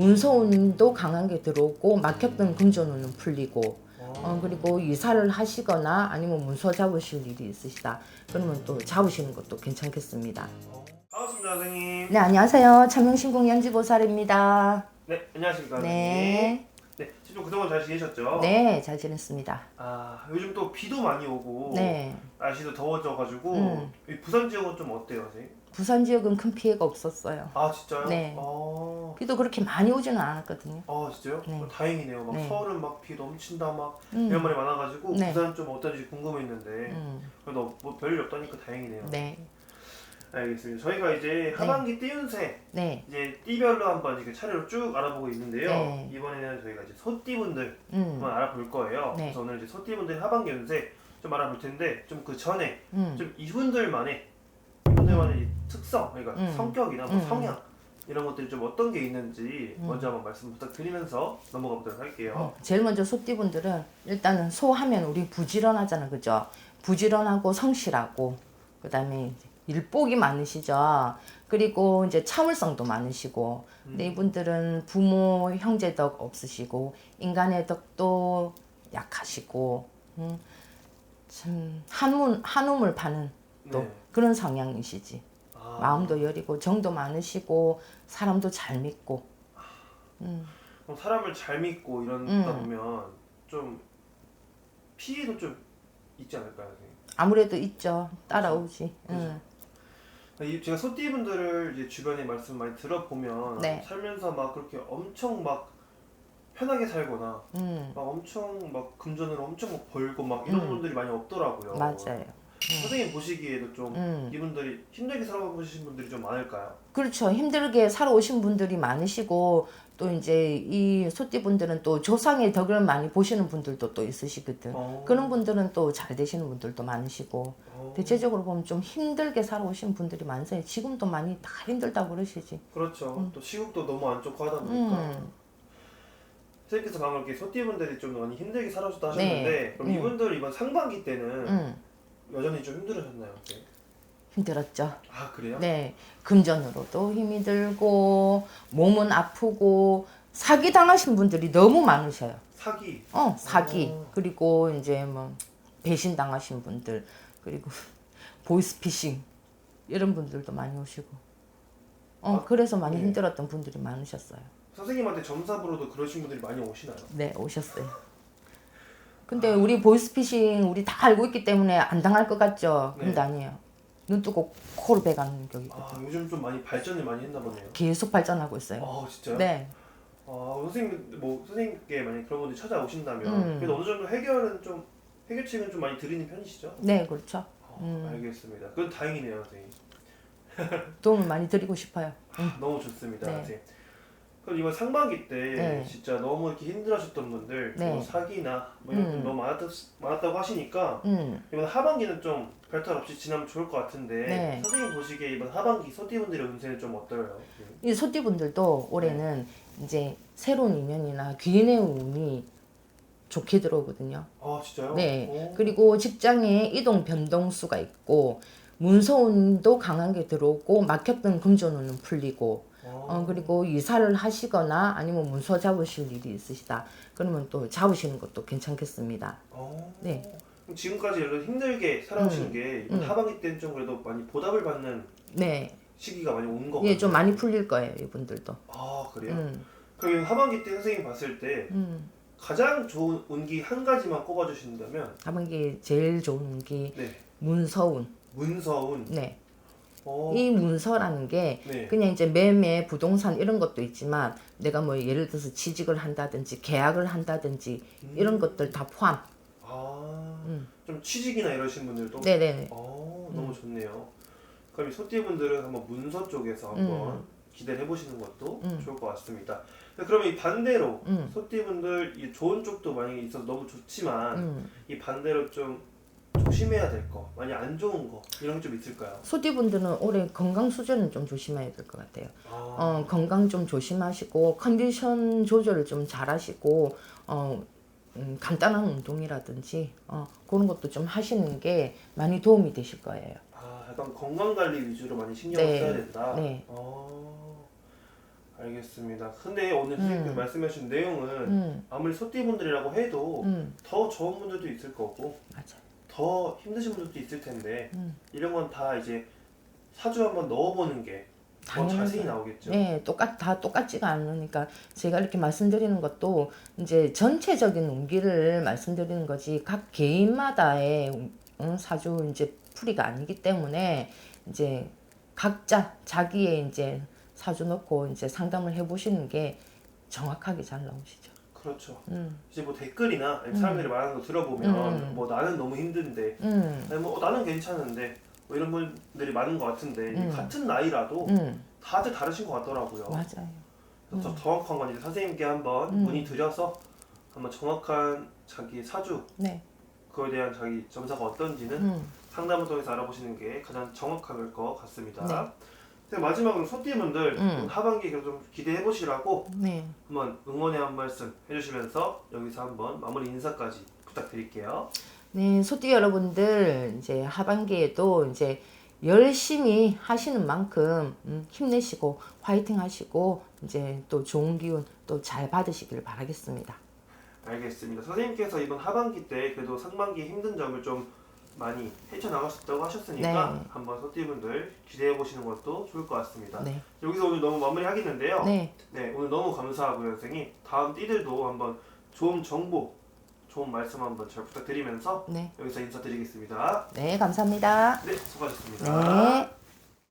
문서운도 강한 게 들어오고 막혔던 금전운은 풀리고 어. 어, 그리고 이사를 하시거나 아니면 문서 잡으실 일이 있으시다. 그러면 또 잡으시는 것도 괜찮겠습니다. 어. 반갑습니다, 선생님. 네, 안녕하세요. 참명신공 연지보살입니다. 네, 안녕하십니까, 선생님. 네. 네, 지금 그동안 잘 지내셨죠? 네, 잘 지냈습니다. 아, 요즘 또 비도 많이 오고 네. 날씨도 더워져가지고 음. 이 부산 지역은 좀 어때요, 선생님? 부산 지역은 큰 피해가 없었어요. 아, 진짜요? 네. 아, 비도 그렇게 많이 오지는 않았거든요. 아 진짜요? 네. 어, 다행이네요. 막 네. 서울은 막 비 넘친다 막 음. 이런 말이 많아가지고 네. 부산 좀 어떤지 궁금했는데 음, 그래도 뭐 별일 없다니까 다행이네요. 네. 알겠습니다. 저희가 이제 하반기 띠운세 네. 이제 띠별로 한번 이렇게 차례로 쭉 알아보고 있는데요. 네. 이번에는 저희가 이제 소띠분들 음. 한번 알아볼 거예요. 네. 그래서 오늘 이제 소띠분들 하반기 운세 좀 알아볼 텐데 좀 그 전에 음. 좀 이분들만의 이분들만의 이 특성, 그러니까 음. 성격이나 뭐 음. 성향 이런 것들이 좀 어떤 게 있는지 음. 먼저 한번 말씀 부탁드리면서 넘어가 보도록 할게요. 어, 제일 먼저 소띠분들은 일단은 소하면 우리 부지런하잖아, 그죠? 부지런하고 성실하고 그다음에 이제 일복이 많으시죠. 그리고 이제 참을성도 많으시고. 근데 음. 이분들은 부모 형제 덕 없으시고 인간의 덕도 약하시고 음, 참 한문 한움을 파는 또 네. 그런 성향이시지. 아, 마음도 여리고 정도 많으시고 사람도 잘 믿고. 음. 그럼 사람을 잘 믿고 이런다 음. 보면 좀 피해도 좀 있지 않을까요, 선생님? 아무래도 있죠. 따라오지. 그죠. 응. 이- 제가 소띠 분들을 이제 주변에 말씀 많이 들어보면 네. 살면서 막 그렇게 엄청 막 편하게 살거나 응. 막 엄청 막 금전으로 엄청 막 벌고 막 이런 음. 분들이 많이 없더라고요. 맞아요. 선생님 보시기에도 좀 음. 이분들이 힘들게 살아보신 분들이 좀 많을까요? 그렇죠. 힘들게 살아오신 분들이 많으시고 또 이제 이 소띠분들은 또 조상의 덕을 많이 보시는 분들도 또 있으시거든. 어. 그런 분들은 또 잘 되시는 분들도 많으시고 어. 대체적으로 보면 좀 힘들게 살아오신 분들이 많으세요. 지금도 많이 다 힘들다고 그러시지. 그렇죠. 또 시국도 너무 안 좋고 하다 보니까 음. 선생님께서 방금 이렇게 소띠분들이 좀 많이 힘들게 살아오셨다 하셨는데 네. 그럼 음. 이분들 이번 상반기 때는 응. 여전히 좀 힘들으셨나요? 네. 힘들었죠. 아 그래요? 네, 금전으로도 힘이 들고 몸은 아프고 사기 당하신 분들이 너무 많으셔요. 사기. 어, 사기 어. 그리고 이제 뭐 배신 당하신 분들 그리고 보이스피싱 이런 분들도 많이 오시고. 어, 아, 그래서 많이 네. 힘들었던 분들이 많으셨어요. 선생님한테 점사부로도 그러신 분들이 많이 오시나요? 네, 오셨어요. 근데 우리 보이스피싱 우리 다 알고 있기 때문에 안 당할 것 같죠? 네. 근데 아니에요. 눈 뜨고 코를 베가는 격이거든요. 아 요즘 좀 많이 발전을 많이 했나 보네요. 계속 발전하고 있어요. 아 진짜요? 네. 아 선생님 뭐 선생님께 만약 그런 분들이 찾아오신다면 음. 그래도 어느 정도 해결은 좀 해결책은 좀 많이 드리는 편이시죠? 네, 그렇죠. 아, 음. 알겠습니다. 그건 다행이네요, 선생님. 도움을 많이 드리고 싶어요. 아, 너무 좋습니다, 네. 선생님. 그럼 이번 상반기 때 네. 진짜 너무 이렇게 힘들어하셨던 분들 네. 뭐 사기나 뭐 이런 음. 분 너무 많았다, 많았다고 하시니까 음, 이번 하반기는 좀 별탈 없이 지나면 좋을 것 같은데 네. 선생님 보시기에 이번 하반기 소띠분들의 운세는 좀 어떨까요? 이 소띠분들도 올해는 이제 새로운 인연이나 귀인의 운이 좋게 들어오거든요. 아 진짜요? 네. 오. 그리고 직장에 이동 변동수가 있고 문서운도 강한 게 들어오고 막혔던 금전운은 풀리고 아. 어, 그리고 이사를 하시거나 아니면 문서 잡으실 일이 있으시다. 그러면 또 잡으시는 것도 괜찮겠습니다. 어. 네. 그럼 지금까지 이렇게 힘들게 살아오신 음. 게 음. 하반기 때는 좀 그래도 많이 보답을 받는 네, 시기가 많이 온 거 같아요. 예, 좀 많이 풀릴 거예요, 이분들도. 아 그래요? 음, 그럼 하반기 때 선생님 봤을 때 음. 가장 좋은 운기 한 가지만 꼽아주신다면 하반기 제일 좋은 게네 문서운. 문서운. 네. 어. 이 문서라는 게 네. 그냥 이제 매매, 부동산 이런 것도 있지만 내가 뭐 예를 들어서 취직을 한다든지 계약을 한다든지 이런 것들 다 포함. 아. 음. 좀 취직이나 이러신 분들도. 네네네. 어 너무 좋네요. 그럼 이 소띠분들은 한번 문서 쪽에서 한번 기대를 해보시는 것도 음. 좋을 것 같습니다. 그러면 이 반대로 음. 소띠분들 이 좋은 쪽도 많이 있어서 너무 좋지만 음. 이 반대로 좀 조심해야 될 거, 많이 안 좋은 거 이런 게 좀 있을까요? 소띠분들은 올해 건강 수준은 좀 조심해야 될 것 같아요. 아, 어, 건강 좀 조심하시고 컨디션 조절을 좀 잘하시고 어, 음, 간단한 운동이라든지 어, 그런 것도 좀 하시는 게 많이 도움이 되실 거예요. 아, 약간 건강 관리 위주로 많이 신경을 네, 써야 된다. 네. 어, 알겠습니다. 근데 오늘 선생님께서 말씀하신 내용은 음, 아무리 소띠분들이라고 해도 음, 더 좋은 분들도 있을 거고 맞아. 더 힘드신 분들도 있을 텐데 음. 이런 건 다 이제 사주 한번 넣어보는 게 더 당연하죠. 자세히 나오겠죠. 네, 똑같 다 똑같지가 않으니까 제가 이렇게 말씀드리는 것도 이제 전체적인 운기를 말씀드리는 거지 각 개인마다의 운- 응, 사주 이제 풀이가 아니기 때문에 이제 각자 자기의 이제 사주 넣고 이제 상담을 해보시는 게 정확하게 잘 나오시죠. 그렇죠. 음, 이제 뭐 댓글이나 아니면 사람들이 말하는 거 들어보면 음. 뭐 나는 너무 힘든데 음, 아니 뭐 어, 나는 괜찮은데 뭐 이런 분들이 많은 것 같은데 음. 같은 나이라도 음, 다들 다르신 것 같더라고요. 맞아요. 그래서 정확한 건 이제 선생님께 한번 음. 문의 드려서 한번 정확한 자기 사주 네, 그거에 대한 자기 점사가 어떤지는 음, 상담을 통해서 알아보시는 게 가장 정확할 것 같습니다. 네. 네, 마지막으로 소띠분들 음. 하반기 좀 기대해 보시라고 네. 한번 응원의 한 말씀 해주시면서 여기서 한번 마무리 인사까지 부탁드릴게요. 네, 소띠 여러분들 이제 하반기에도 이제 열심히 하시는 만큼 음, 힘내시고 화이팅 하시고 이제 또 좋은 기운 또 잘 받으시길 바라겠습니다. 알겠습니다. 선생님께서 이번 하반기 때 그래도 상반기 힘든 점을 좀 많이 헤쳐나가셨다고 하셨으니까 네. 한번 소띠분들 기대해 보시는 것도 좋을 것 같습니다. 네, 여기서 오늘 너무 마무리 하겠는데요. 네, 네, 오늘 너무 감사하고요, 선생님. 다음 띠들도 한번 좋은 정보, 좋은 말씀 한번 잘 부탁드리면서 네, 여기서 인사드리겠습니다. 네, 감사합니다. 네, 수고하셨습니다. 네.